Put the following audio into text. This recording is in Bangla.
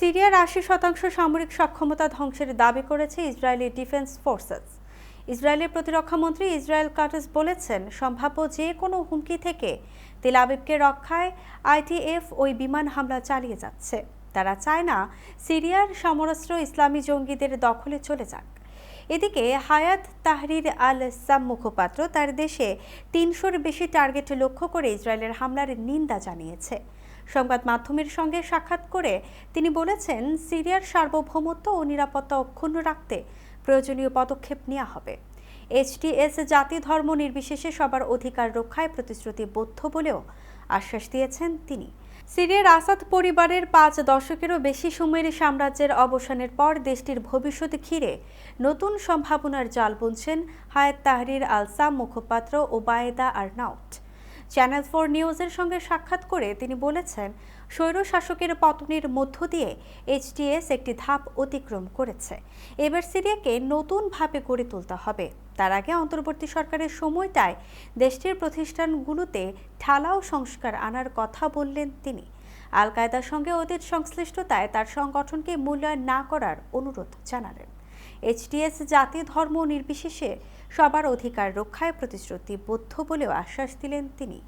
সিরিয়ার আশি শতাংশ সামরিক সক্ষমতা ধ্বংসের দাবি করেছে ইসরায়েলি ডিফেন্স ফোর্সেস। ইসরায়েলের প্রতিরক্ষামন্ত্রী ইসরায়েল কাটাস বলেছেন, সম্ভাব্য যে কোনো হুমকি থেকে তেল আবিবকে রক্ষায় আইটিএফ ওই বিমান হামলা চালিয়ে যাচ্ছে। তারা চায় না সিরিয়ার সমরাস্ত্র ইসলামী জঙ্গিদের দখলে চলে যাক। এদিকে হায়াত তাহরির আল সাম মুখপাত্র তার দেশে তিনশোর বেশি টার্গেট লক্ষ্য করে ইসরায়েলের হামলার নিন্দা জানিয়েছে। সংবাদ মাধ্যমের সঙ্গে সাক্ষাৎ করে তিনি বলেছেন, সিরিয়ার সার্বভৌমত্ব ও নিরাপত্তা অক্ষুণ্ণ রাখতে প্রয়োজনীয় পদক্ষেপ নেওয়া হবে। এইচটিএস জাতি ধর্ম নির্বিশেষে সবার অধিকার রক্ষায় প্রতিশ্রুতিবদ্ধ বলেও আশ্বাস দিয়েছেন তিনি। সিরিয়ার আসাদ পরিবারের পাঁচ দশকেরও বেশি সময়ের সাম্রাজ্যের অবসানের পর দেশটির ভবিষ্যৎ ঘিরে নতুন সম্ভাবনার জাল বুনছেন হায়াত তাহরির আলসাম মুখপাত্র ওবায়েদা আরনাউট চ্যানেল ফোর নিউজের সঙ্গে সাক্ষাৎ করে তিনি বলেছেন, স্বৈর শাসকের পতনের মধ্য দিয়ে এইচটিএস একটি ধাপ অতিক্রম করেছে। এবার সিরিয়াকে নতুনভাবে গড়ে তুলতে হবে। তার আগে অন্তর্বর্তী সরকারের সময়টায় দেশটির প্রতিষ্ঠানগুলোতে ঠালাও সংস্কার আনার কথা বললেন তিনি। আল কায়দার সঙ্গে অতীত সংশ্লিষ্টতায় তার সংগঠনকে মূল্যায়ন না করার অনুরোধ জানালেন। এইচটিএস জাতি ধর্ম নির্বিশেষে সবার অধিকার রক্ষায় প্রতিশ্রুতিবদ্ধ বলেও আশ্বাস দিলেন তিনি।